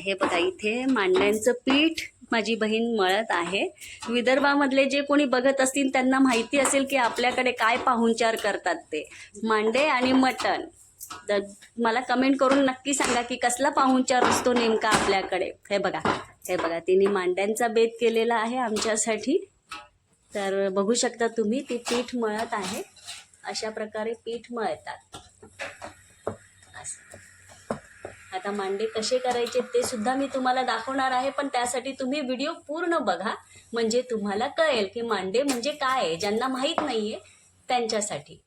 हे बघा इथे मांड्यांचं पीठ माझी बहीण मळत आहे. विदर्भामधले जे कोणी बघत असतील त्यांना माहिती असेल की आपल्याकडे काय पाहुणचार करतात ते. मांडे आणि मटण. तर मला कमेंट करून नक्की सांगा की कसला पाहुणचार असतो नेमका आपल्याकडे. हे बघा हे बघा तिने मांड्यांचा बेत केलेला आहे आमच्यासाठी. तर बघू शकता तुम्ही ती पीठ मळत आहे. अशा प्रकारे पीठ मळतात. असं. आता मांडे कसे करायचे ते सुद्धा मी तुम्हाला दाखवणार आहे पण त्यासाठी तुम्ही व्हिडिओ पूर्ण बघा. म्हणजे तुम्हाला कळेल की मांडे म्हणजे काय आहे ज्यांना माहीत नाही आहे त्यांच्यासाठी.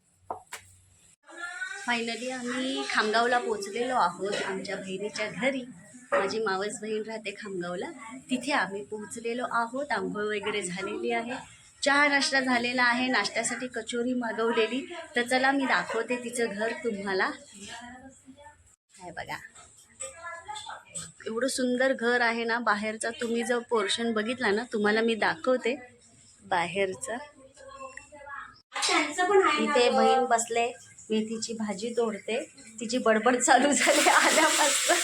फायनली आम्ही खामगावला पोचलेलो आहोत आमच्या बहिणीच्या घरी. माझी मावस बहीण राहते खामगावला. तिथे आम्ही पोहोचलेलो आहोत. आंघोळ वगैरे झालेली आहे. चहा नाश्ता झालेला आहे. नाश्त्यासाठी कचोरी मागवलेली. तर चला मी दाखवते तिचं घर तुम्हाला. काय बघा. एवढं सुंदर घर आहे ना बाहेरचा तुम्ही जर पोर्शन बघितला ना तुम्हाला मी दाखवते बाहेरचं. इथे बहीण बसले मेथीची भाजी तोडते. तिची बडबड चालू झाली आल्यापासून.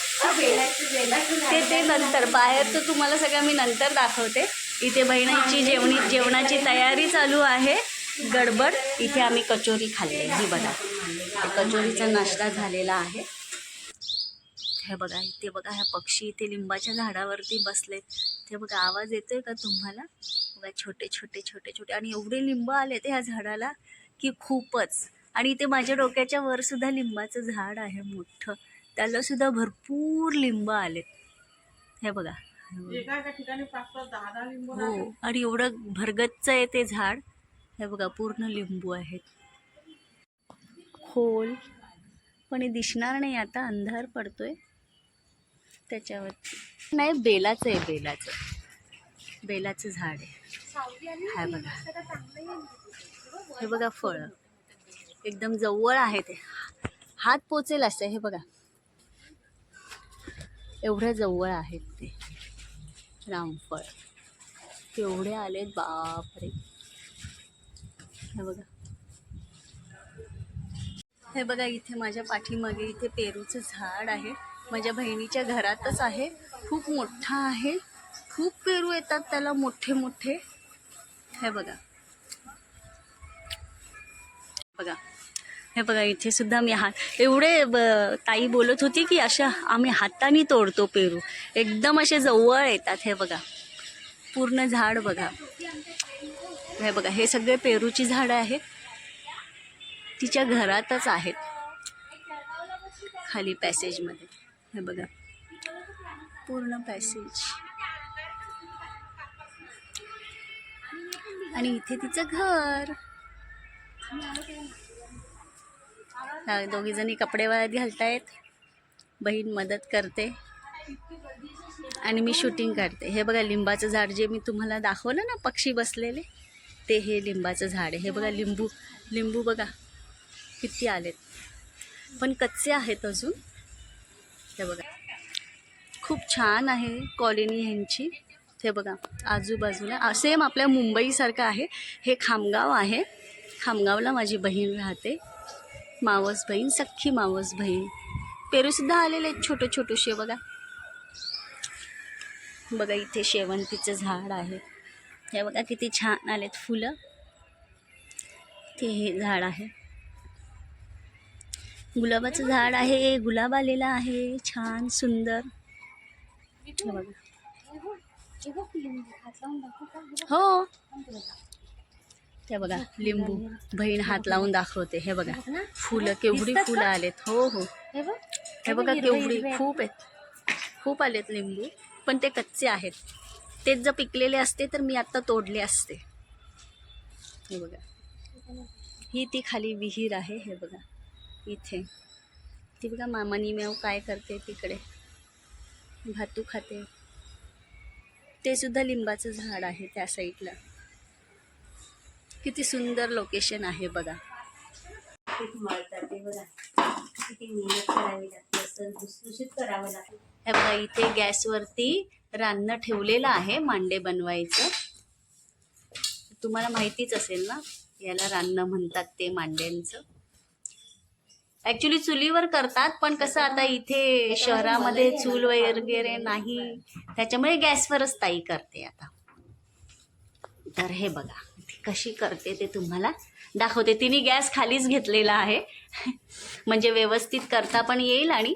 ते ते नंतर बाहेरचं तुम्हाला सगळं मी नंतर दाखवते. इथे बहिणीची जेवणी जेवणाची तयारी चालू आहे. गडबड. इथे आम्ही कचोरी खाल्ली ही बघा. कचोरीचा नाश्ता झालेला आहे. हे बघा इथे बघा ह्या पक्षी इथे लिंबाच्या झाडावरती बसलेत. ते बघा आवाज येतोय का तुम्हाला? बघा छोटे छोटे छोटे छोटे. आणि एवढे लिंब आलेत ह्या झाडाला की खूपच. आणि इथे माझ्या डोक्याच्या वर सुद्धा लिंबाचं झाड आहे मोठं. त्याला सुद्धा भरपूर लिंब आलेत. हे बघा. हे हो आणि एवढं भरगच्च आहे ते झाड. हे बघा पूर्ण लिंबू आहेत. खोल. पण हे दिसणार नाही आता अंधार पडतोय. त्याच्यावरती. नाही बेलाचं आहे बेलाचं. बेलाचं झाड आहे. हाय बघा. हे बघा फळ. एकदम जवळ आहे ते. हात पोचेल असं हे बघा. एवढ्या जवळ आहेत ते. रामफळ केवढे आलेत बापरे. हे बघा. हे बघा इथे माझ्या पाठीमागे इथे पेरूचं झाड आहे. माझ्या बहिणीच्या घरातच आहे. खूप मोठा आहे. खूप पेरू येतात त्याला मोठे मोठे. हे बघा. बघा. हे बघा इथे सुद्धा मी हात एवढे ब- ताई बोलत होती की अशा आम्ही हाताने तोडतो पेरू. एकदम असे जवळ येतात. हे बघा. पूर्ण झाड बघा. हे बघा हे सगळे पेरूची झाडं आहेत. तिच्या घरातच आहेत. खाली पॅसेजमध्ये हे बघा. पूर्ण पॅसेज आणि इथे तिचं घर. दोघीजणी दोघी जणी कपडे वाळत घालतायत. बहीण मदत करते. आणि मी शूटिंग काढते. हे बघा लिंबाचं झाड जे मी तुम्हाला दाखवलं ना पक्षी बसलेले ते हे लिंबाचं झाड आहे. हे बघा लिंबू लिंबू बघा किती आलेत. पण कच्चे आहेत अजून. हे बघा. खूप छान आहे कॉलनी ह्यांची. हे बघा आजूबाजूला सेम आपल्या मुंबईसारखं आहे. हे खामगाव आहे. खामगावला माझी बहीण राहते. मावस बहीण सख्खी मावस बहीण. पेरूसुद्धा आलेले आहेत छोटे छोटेसे बघा. बघा इथे शेवंतीचं झाड आहे. हे बघा किती छान आलेत फुलं. ते हे झाड आहे. गुलाबाचं झाड आहे गुलाब आलेला आहे छान सुंदर. हो. ते बघा लिंबू बहीण हात लावून दाखवते हे बघा. फुलं केवढी फुलं आलेत. हो हो. हे बघा केवढी खूप आहेत. खूप आलेत लिंबू पण ते कच्चे आहेत. तेच जर पिकलेले असते तर मी आत्ता तोडले असते. हे बघा. ही ती खाली विहीर आहे हे बघा. इथे. ती बघा मामानी मेव काय करते तिकडे. भातू खाते. ते सुद्धा लिंबाचं झाड आहे त्या साईडला. किती सुंदर लोकेशन आहे बघा. हे बघा इथे गॅसवरती रांधणं ठेवलेलं आहे मांडे बनवायचं. तुम्हाला माहितीच असेल ना याला रांधणं म्हणतात ते मांड्यांचं. ॲक्च्युली चुलीवर करतात पण कसं आता इथे शहरामध्ये चूल वगैरे नाही. त्याच्यामुळे गॅसवरच ताई करते आता. तर हे बघा ती कशी करते ते तुम्हाला दाखवते. तिने गॅस खालीच घेतलेला आहे. म्हणजे व्यवस्थित करता पण येईल आणि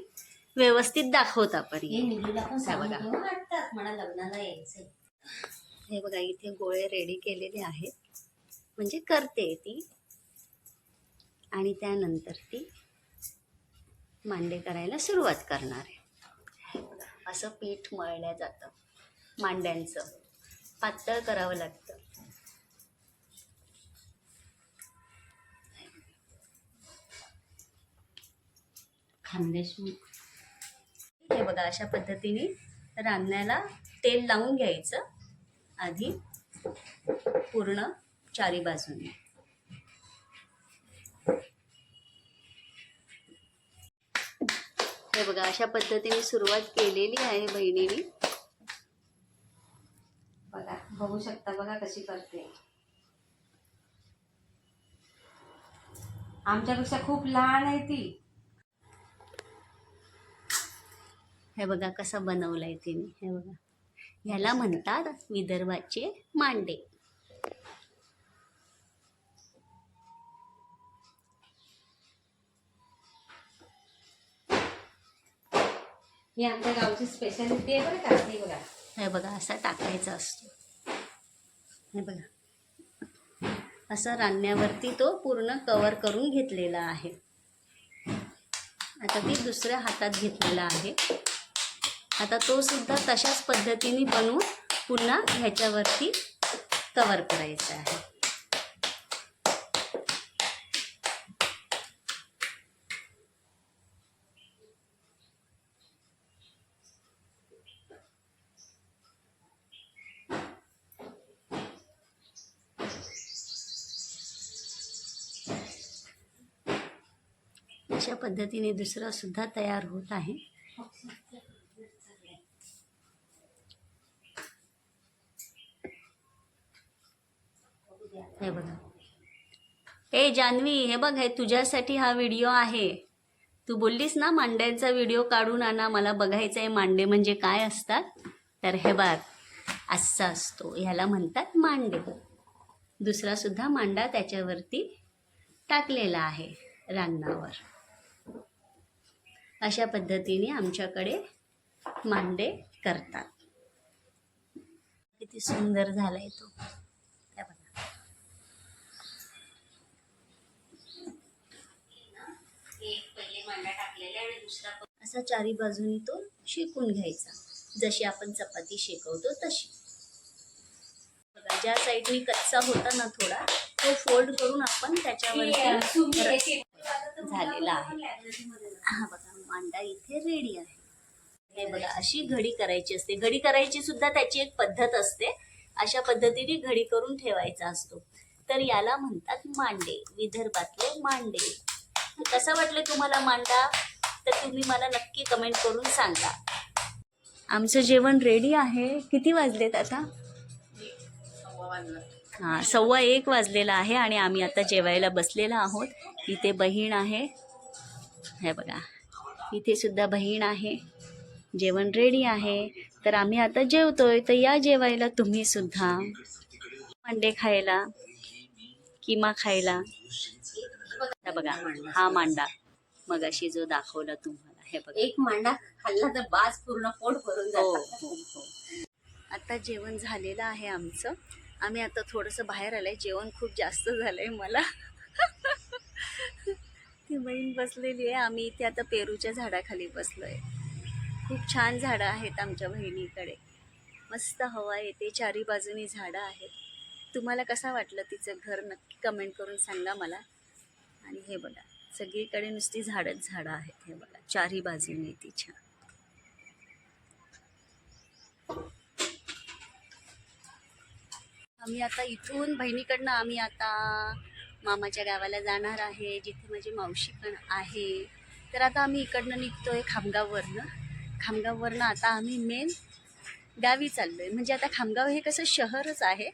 व्यवस्थित दाखवता पण येईल. बघा. हे बघा इथे गोळे रेडी केलेले आहेत. म्हणजे करते ती. आणि त्यानंतर ती मांडे करायला सुरुवात करणार आहे. असं पीठ मळल्या जातं. मांड्यांचं. पातळ करावं लागतं. खानदेश हे बघा अशा पद्धतीने रांगण्याला तेल लावून घ्यायचं. आधी पूर्ण चारी बाजूने. हे बघा अशा पद्धतीने सुरुवात केलेली आहे बहिणीने. बघा बघू शकता बघा कशी करते. आमच्यापेक्षा खूप लहान आहे ती. हे बघा कसं बनवलंय तिने हे बघा. ह्याला म्हणतात विदर्भाचे मांडे. ही आमच्या गावची स्पेशालिटी आहे बरं का हे बघा. हे बघा असा टाकायचा असतो. हे बघा. असं रांगण्यावरती तो पूर्ण कवर करून घेतलेला आहे. आता ती दुसऱ्या हातात घेतलेला आहे. आता तो सुद्धा तशाच पद्धतीने बनवून पुन्हा ह्याच्यावरती कवर करायचा आहे. अशा पद्धतीने दुसरा सुद्धा तयार होत आहे. हे बघा. ए जान्हवी हे बघ हे तुझ्यासाठी हा व्हिडिओ आहे. तू बोललीस ना मांड्यांचा व्हिडिओ काढून आणा मला बघायचं आहे मांडे म्हणजे काय असतात. तर हे बघ असा असतो ह्याला म्हणतात मांडे. दुसरा सुद्धा मांडा त्याच्यावरती टाकलेला आहे रांगणावर. अशा पद्धतीने आमच्याकडे मांडे करतात. किती सुंदर तो. हे आणि दुसरा पण असा चारी बाजूनी तो शेकून घ्यायचा. जशी आपण चपाती शेकवतो तशी. बघा ज्या साईडनी कच्चा होता ना थोडा तो फोल्ड करून आपण त्याच्यावरती झालेला आहे. हा बघा. मांडा इथे रेडी आहे. हे बघा अशी घडी करायची असते. घडी करायची सुद्धा त्याची एक पद्धत असते. अशा पद्धतीने घडी करून ठेवायचा असतो. तर याला म्हणतात मांडे विदर्भातले मांडे. कसं वाटलं तुम्हाला मांडा? तर तुम्ही मला नक्की कमेंट करून सांगा. आमचं जेवण रेडी आहे. किती वाजलेत आता? हां सव्वा एक वाजलेला आहे आणि आम्ही आता जेवायला बसलेलो आहोत. इथे बहीण आहे. हे बघा. इथे सुद्धा बहीण आहे. जेवण रेडी आहे. तर आम्ही आता जेवतोय. तर या जेवायला तुम्ही सुद्धा. अंडे खायला किमा खायला. बघा हा मांडा. मगाशी जो दाखवला तुम्हाला हे बघा. एक मांडा खाल्ला तर बाज पूर्ण पोट भरून हो हो हो. आता जेवण झालेलं आहे आमचं. आम्ही आता थोडंसं बाहेर आलंय. जेवण खूप जास्त झालंय मला. ती बहीण बसलेली आहे. आम्ही इथे आता पेरूच्या झाडाखाली बसलो आहे खूप छान झाडं आहेत आमच्या बहिणीकडे. मस्त हवा येते. चारी बाजूनी झाडं आहेत. तुम्हाला कसा वाटलं तिचं घर नक्की कमेंट करून सांगा मला. आणि हे बघा सगळीकडे नुसती झाडच झाडं आहेत हे बघा. चारी बाजूने तिच्या. आम्ही आता इथून बहिणीकडनं आम्ही आता मामाच्या गावाला जाणार आहे जिथे माझी मावशी पण आहे. तर आता आम्ही इकडनं निघतोय खामगाववरनं. खामगाववरनं आता आम्ही मेन गावी चाललो आहे म्हणजे आता खामगाव हे कसं शहरच आहे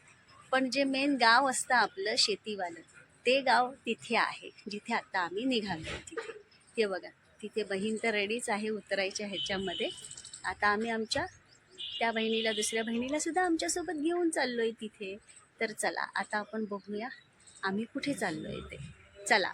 पण जे मेन गाव असतं आपलं शेतीवालं ते गाव तिथे आहे जिथे आता आम्ही निघालो तिथे. ते बघा तिथे बहीण तर रेडीच आहे उतरायच्या ह्याच्यामध्ये. आता आम्ही आमच्या त्या बहिणीला दुसऱ्या बहिणीला सुद्धा आमच्यासोबत घेऊन चाललो आहे तिथे. तर चला आता आपण बघूया आम्ही कुठे चाललो आहे ते? चला.